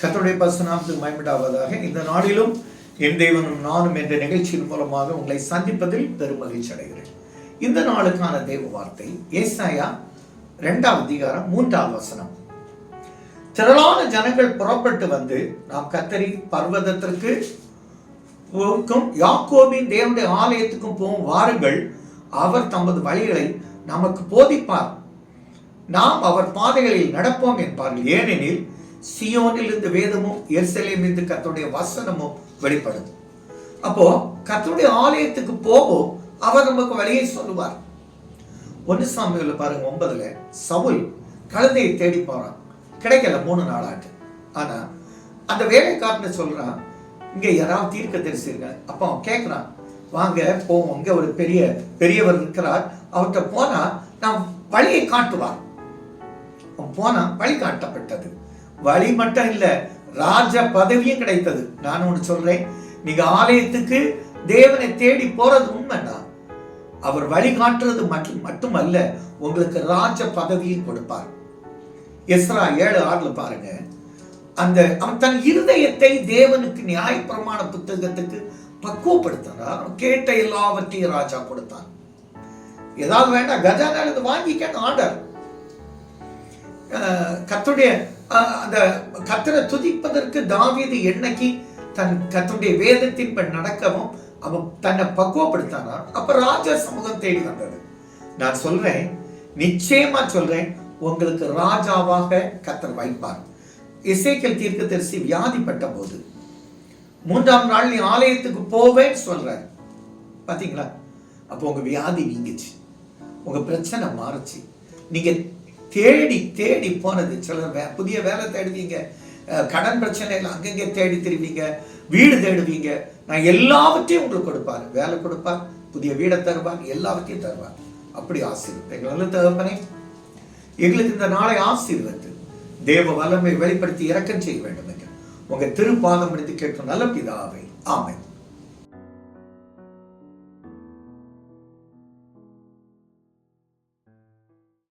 கத்தருடைய பசுநாமத்துக்கு மயமிடாவதாக இந்த நாளிலும் என் தெய்வனும் நானும் என்ற நிகழ்ச்சியின் மூலமாக உங்களை சந்திப்பதில் பெரும் மகிழ்ச்சி அடைகிறேன். இந்த நாளுக்கான தெய்வ வார்த்தை ஏசாயா இரண்டாம் அதிகாரம் மூன்றாம் வசனம். திரளான ஜனங்கள் புறப்பட்டு வந்து நாம் கத்தரி பர்வதத்திற்கு போக்கும் யாக்கோபின் தேவனுடைய ஆலயத்துக்கும் போகும் வாருங்கள். அவர் தமது வழிகளை நமக்கு போதிப்பார். நாம் அவர் பாதைகளில் நடப்போம் என்பார்கள். ஏனெனில் சியோனில் இருந்து வேதமும் எருசலேமில் இருந்து கர்த்தருடைய வசனமும் வெளிப்படும் அப்போ கர்த்தருடைய ஆலயத்துக்கு போவோம் அவர் நமக்கு வழியை சொல்லுவார். ஒன்னு சாமியில் பாருங்க ஒன்பதுல சவுல் கழுதையை தேடி போறான் கிடைக்கல மூணு நாளாட்டு ஆனா அந்த வேலைக்காரன் சொல்றான்? இங்க யாராவது தீர்க்க தெரிசிருங்க அப்போ அவன் கேட்கிறான் வாங்க போவோம். இங்க ஒரு பெரிய பெரியவர் இருக்கிறார். அவர்கிட்ட போனா நான் வழியை காட்டுவார். அவன் போனா வழி காட்டப்பட்டது. வழி மட்டும் இல்லை ராஜ பதவியும் கிடைத்தது. நான் ஒன்று சொல்றேன் நீங்க ஆலயத்துக்கு தேவனை தேடி போறது உண்மைதான் அவர் வழி காட்டுறது மட்டும் மட்டுமல்ல உங்களுக்கு ராஜ பதவியும் கொடுப்பார். எஸ்ரா ஏழு ஆறுல பாருங்க. அந்த அவன் தன் இருதயத்தை தேவனுக்கு நியாயப்பிரமாண புத்தகத்துக்கு பக்குவப்படுத்தினார் அவன் கேட்ட எல்லாவற்றையும் ராஜா கொடுத்தான். ஏதாவது வேண்டாம் கஜானால இருந்து வாங்கிக்க ஆர்டர் கத்துடைய அந்த கத்தரை துதிப்பதற்கு தாவீது என்னைக்கு தன் கத்துடைய வேதத்தின் பெண் நடக்கவும் அவன் தன்னை பக்குவப்படுத்தானா அப்ப ராஜா சமூகம் தேடி வந்தது. நான் சொல்றேன் நிச்சயமா சொல்றேன் உங்களுக்கு ராஜாவாக கத்தர் வைப்பார் இசைக்கல் தீர்க்க தரிசி வியாதிப்பட்ட போது மூன்றாம் நாள் நீ ஆலயத்துக்கு போவேன்னு சொல்ற பாத்தீங்களா? அப்போ உங்க வியாதி நீங்குச்சு. உங்க பிரச்சனை மாறுச்சு. நீங்க தேடி தேடி போனது. சிலர் வே புதிய வேலை தேடுவீங்க. கடன் பிரச்சனைகள் அங்கங்கே தேடி திருவீங்க வீடு தேடுவீங்க. நான் எல்லாவற்றையும் உங்களுக்கு கொடுப்பார். வேலை கொடுப்பார் புதிய வீடை தருவார் எல்லாவற்றையும் தருவார். அப்படி ஆசீர்வத்தை எங்களெல்லாம் தகப்பனே எங்களுக்கு இந்த நாளை ஆசீர்வத்து தேவ வல்லமை வெளிப்படுத்தி இறக்கம் செய்ய வேண்டும் என்று உங்க திருப்பாதம் எடுத்து கேட்கும் நல்ல பிதாவை. ஆமை